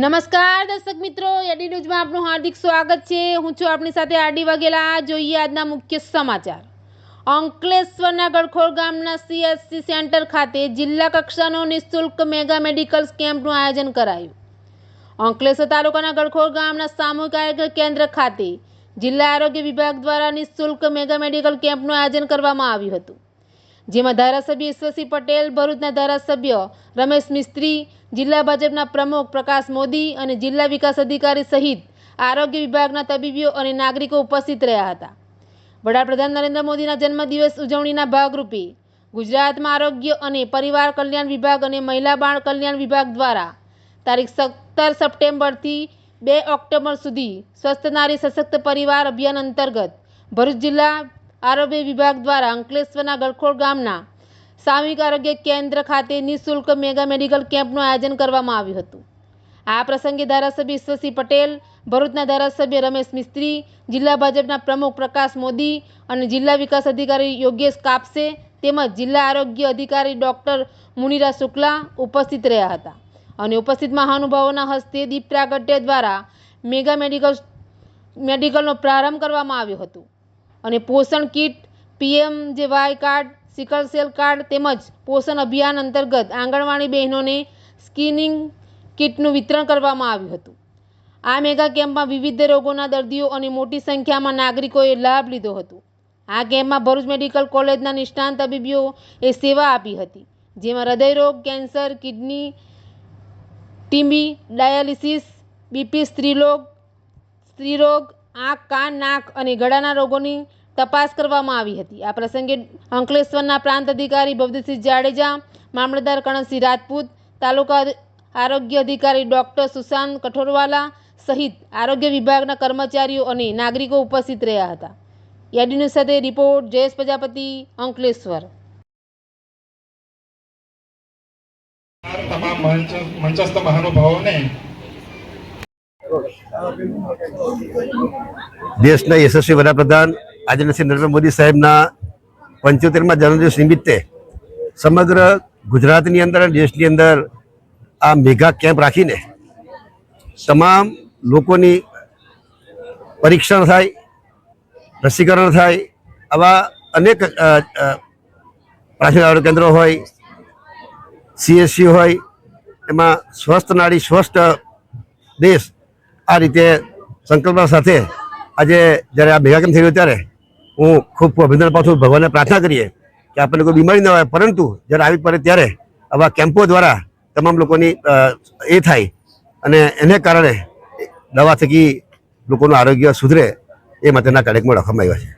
નમસ્કાર દર્શક મિત્રો એડી ન્યૂઝમાં આપનું હાર્દિક સ્વાગત છે. હું છું આપની સાથે આરડી વાઘેલા. જોઈએ આજના મુખ્ય સમાચાર. અંકલેશ્વરના ગળખોળ ગામના સીએસસી સેન્ટર ખાતે જિલ્લા કક્ષાનો નિઃશુલ્ક મેગા મેડિકલ કેમ્પનું આયોજન કરાયું. અંકલેશ્વર તાલુકાના ગળખોળ ગામના સામૂહિક આરોગ્ય કેન્દ્ર ખાતે જિલ્લા આરોગ્ય વિભાગ દ્વારા નિઃશુલ્ક મેગા મેડિકલ કેમ્પનું આયોજન કરવામાં આવ્યું હતું. જેમાં ધારાસભ્ય ઈશ્વરસિંહ પટેલ, ભરૂચના ધારાસભ્ય રમેશ મિસ્ત્રી, જિલ્લા ભાજપના પ્રમુખ પ્રકાશ મોદી અને જિલ્લા વિકાસ અધિકારી સહિત આરોગ્ય વિભાગના તબીબીઓ અને નાગરિકો ઉપસ્થિત રહ્યા હતા. વડાપ્રધાન નરેન્દ્ર મોદીના જન્મદિવસ ઉજવણીના ભાગરૂપે ગુજરાતમાં આરોગ્ય અને પરિવાર કલ્યાણ વિભાગ અને મહિલા બાળ કલ્યાણ વિભાગ દ્વારા તારીખ સત્તર સપ્ટેમ્બરથી બે ઓક્ટોબર સુધી સ્વસ્થ નારી સશક્ત પરિવાર અભિયાન અંતર્ગત ભરૂચ જિલ્લા આરોગ્ય વિભાગ દ્વારા અંકલેશ્વરના ગળખોળ ગામના સામૂહિક આરોગ્ય કેન્દ્ર ખાતે નિઃશુલ્ક મેગા મેડિકલ કેમ્પનું આયોજન કરવામાં આવ્યું હતું. આ પ્રસંગે ધારાસભ્ય ઈશ્વરસિંહ પટેલ, ભરૂચના ધારાસભ્ય રમેશ મિસ્ત્રી, જિલ્લા ભાજપના પ્રમુખ પ્રકાશ મોદી અને જિલ્લા વિકાસ અધિકારી યોગેશ કાપસે તેમજ જિલ્લા આરોગ્ય અધિકારી ડૉક્ટર મુનિરા શુક્લા ઉપસ્થિત રહ્યા હતા અને ઉપસ્થિત મહાનુભાવોના હસ્તે દીપ પ્રાગટ્ય દ્વારા મેગા મેડિકલ, મેડિકલનો પ્રારંભ કરવામાં આવ્યો હતો. અને પોષણ kit, PM J Y card, sickle cell card તેમજ પોષણ અભિયાન અંતર્ગત આંગણવાડી બહેનોને સ્કિનિંગ કીટનું વિતરણ કરવામાં આવ્યું હતું. આ મેગા કેમ્પમાં વિવિધ રોગોના દર્દીઓ અને મોટી સંખ્યામાં નાગરિકોએ લાભ લીધો હતો. આ કેમ્પમાં ભરૂચ મેડિકલ કોલેજના નિષ્ણાંત એ સેવા આપી હતી, જેમાં હૃદયરોગ cancer, kidney, TB, dialysis, BP સ્ત્રીરોગ સ્ત્રીરોગ આંખ, કાન, નાક અને ગળાના રોગોની તપાસ કરવામાં આવી હતી. આ પ્રસંગે અંકલેશ્વરના પ્રાંત અધિકારી ભવદીસિંહ જાડેજા, મામલતદાર કણસિંહ રાજપૂત, તાલુકા આરોગ્ય અધિકારી ડૉક્ટર સુશાંત કઠોરવાલા સહિત આરોગ્ય વિભાગના કર્મચારીઓ અને નાગરિકો ઉપસ્થિત રહ્યા હતા. યાડીન્યૂઝ સાથે રિપોર્ટ, જયેશ પ્રજાપતિ, અંકલેશ્વર. તમામ મંચસ્થ મહાનુભાવોને દેશના યશસ્વી વડાપ્રધાન આજે શ્રી નરેન્દ્ર મોદી સાહેબના પંચોતેરમાં જન્મદિવસ નિમિત્તે સમગ્ર ગુજરાતની અંદર અને દેશની અંદર આ મેગા કેમ્પ રાખીને તમામ લોકોની પરીક્ષણ થાય, રસીકરણ થાય, આવા અનેક પ્રાથમિક આરોગ્ય કેન્દ્રો હોય સીએસસી હોય, એમાં સ્વસ્થ નાડી સ્વસ્થ દેશ આ રીતે સંકલ્પના સાથે આજે જ્યારે આ ભેગા કેમ થઈ ત્યારે હું ખૂબ અભિનંદન પાછું ભગવાનને પ્રાર્થના કરીએ કે આપણને કોઈ બીમારી ન હોય પરંતુ જ્યારે આવી પડે ત્યારે આવા કેમ્પો દ્વારા તમામ લોકોની એ થાય અને એને કારણે દવા થકી લોકોનું આરોગ્ય સુધરે એ માટેના કાર્યક્રમો રાખવામાં આવ્યા છે.